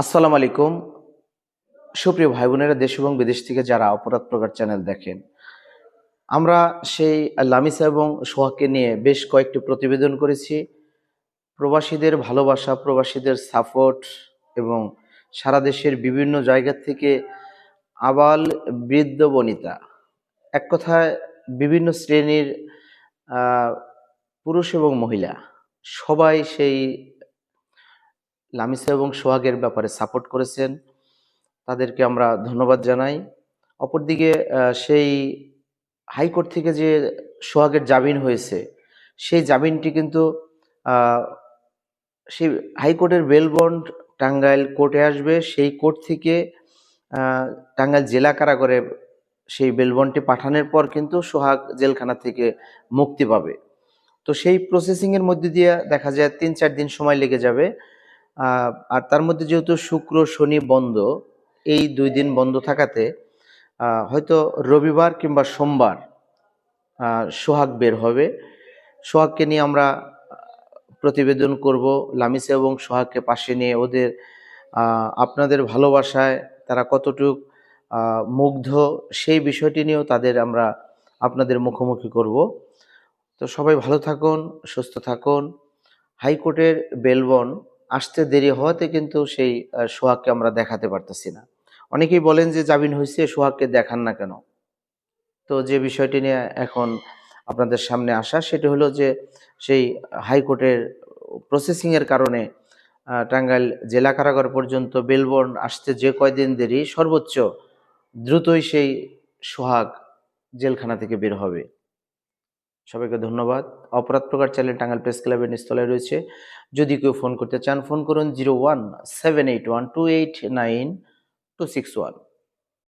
আসসালামু আলাইকুম। সুপ্রিয় ভাই বোনেরা, দেশ এবং বিদেশ থেকে যারা অপরাধ প্রকার চ্যানেল দেখেন, আমরা সেই লামিসা এবং সোহাগকে নিয়ে বেশ কয়েকটি প্রতিবেদন করেছি। প্রবাসীদের ভালোবাসা, প্রবাসীদের সাপোর্ট এবং সারা দেশের বিভিন্ন জায়গা থেকে আবাল বৃদ্ধ বনিতা। এক কথায়, বিভিন্ন শ্রেণির পুরুষ এবং মহিলা, সবাই সেই লামিসা এবং সোহাগের ব্যাপারে সাপোর্ট করেছেন। তাদেরকে আমরা ধন্যবাদ জানাই। অপরদিকে সেই হাইকোর্ট থেকে যে সোহাগের জামিন হয়েছে, সেই জামিনটি কিন্তু সেই হাইকোর্টের বেলবন্ড টাঙ্গাইল কোর্টে আসবে। সেই কোর্ট থেকে টাঙ্গাইল জেলা কারাগারে সেই বেলবন্ডটি পাঠানোর পর কিন্তু সোহাগ জেলখানা থেকে মুক্তি পাবে। তো সেই প্রসেসিংয়ের মধ্যে দিয়ে দেখা যায় তিন চার দিন সময় লেগে যাবে। আর তার মধ্যে যেহেতু শুক্র, শনি, বন্ধ, এই দুই দিন বন্ধ থাকাতে হয়তো রবিবার কিংবা সোমবার সোহাগ বের হবে। সোহাগকে নিয়ে আমরা প্রতিবেদন করব লামিসা এবং সোহাগকে পাশে নিয়ে ওদের আপনাদের ভালোবাসায় তারা কতটুক মুগ্ধ সেই বিষয়টি নিয়েও তাদের আমরা আপনাদের মুখোমুখি করব। তো সবাই ভালো থাকুন, সুস্থ থাকুন। হাইকোর্টের বেলবন আসতে দেরি হওয়াতে কিন্তু সেই সোহাগকে আমরা দেখাতে পারতেছি না। অনেকেই বলেন যে জামিন হয়েছে সোহাগকে দেখান না কেন? তো যে বিষয়টি নিয়ে এখন আপনাদের সামনে আসা, সেটি হলো যে সেই হাইকোর্টের প্রসেসিং এর কারণে টাঙ্গাইল জেলা কারাগার পর্যন্ত বেলবর্ন আসতে যে কয়দিন দেরি, সর্বোচ্চ দ্রুতই সেই সোহাগ জেলখানা থেকে বের হবে। সবাইকে ধন্যবাদ। অপরাধ প্রকার চ্যানেল টাঙ্গাল প্রেস ক্লাবের নিস্তলে রয়েছে। যদি কেউ ফোন করতে চান, ফোন করুন zero one seven eight one two eight nine two six one.